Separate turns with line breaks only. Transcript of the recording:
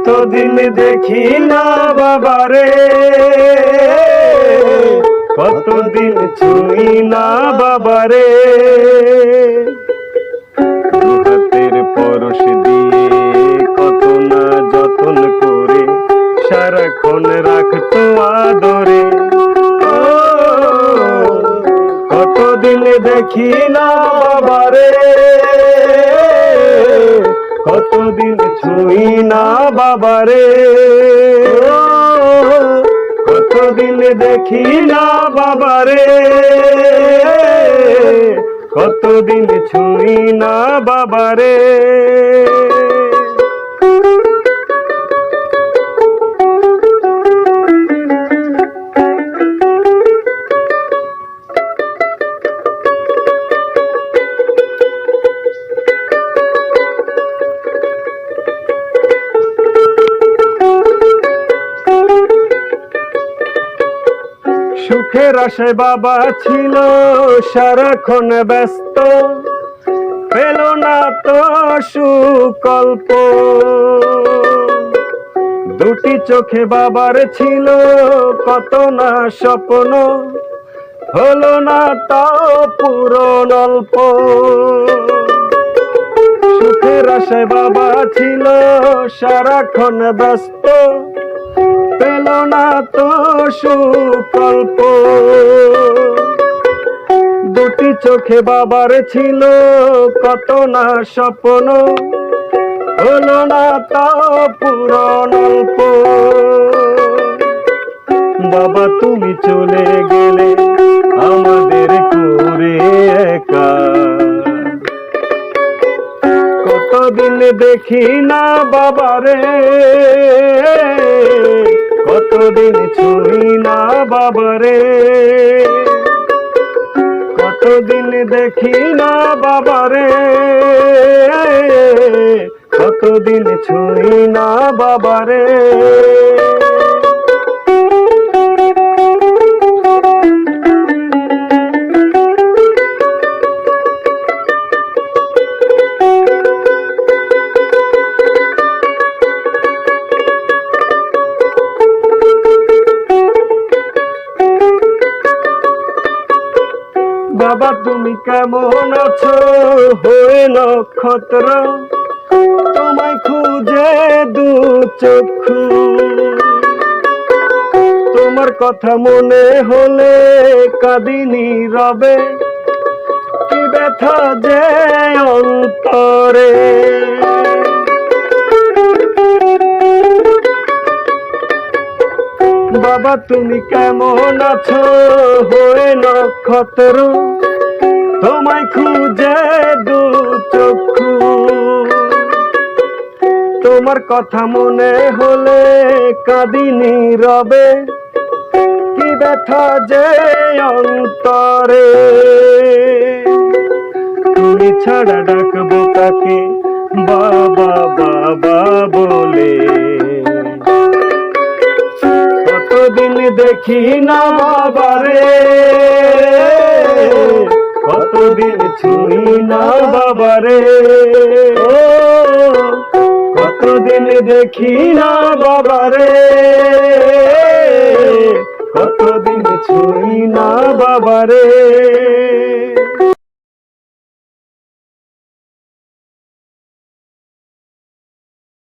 কতদিন দেখি না বাবারে? কতদিন ছুঁই না বাবারে? হাতের পরশ দিয়ে কত না যতন করে সারাক্ষণ রাখতো আদরে। কতদিন দেখি না বাবারে? কতদিন ছুঁই না বাবারে কতদিন দেখি না বাবারে কতদিন ছুঁই না বাবারে সুখের আশায় বাবা ছিল, সারাক্ষণ ব্যস্ত। পেল না তো সুকল্প। দুটি চোখে বাবার ছিল, কত না স্বপ্ন। হলো না তাও পূরণ অল্প। সুখের আশায় বাবা ছিল, সারাক্ষণ ব্যস্ত। পেল না তো সুকল্প। দুটি চোখে বাবার ছিল কত না স্বপ্ন, হলো না পূরণ অল্প। বাবা, তুমি চলে গেলে আমাদের করে একা। কতদিন দেখি না বাবারে কতদিন ছুঁই না বাবারে কতদিন দেখি না বাবারে কতদিন ছুঁই না বাবারে বাবা, তুমি কেমন আছো? হয়ে নক্ষত্র, তোমায় খুঁজে দু চক্ষু। তোমার কথা মনে হলে কাঁদিনি রবে, কি ব্যথা যে অন্তরে। বাবা, তুমি কেমন আছো? হয়ে নক্ষত্র, তোমায় খুঁজে দু চক্ষু। তোমার কথা মনে হলে কাঁদিনি রবে, কি ব্যথা যে অন্তরে। তুমি ছাড়া দেখি না বাবারে। কতদিন ছুঁই না বাবারে। কতদিন দেখি না বাবারে। কতদিন ছুঁই না বাবারে।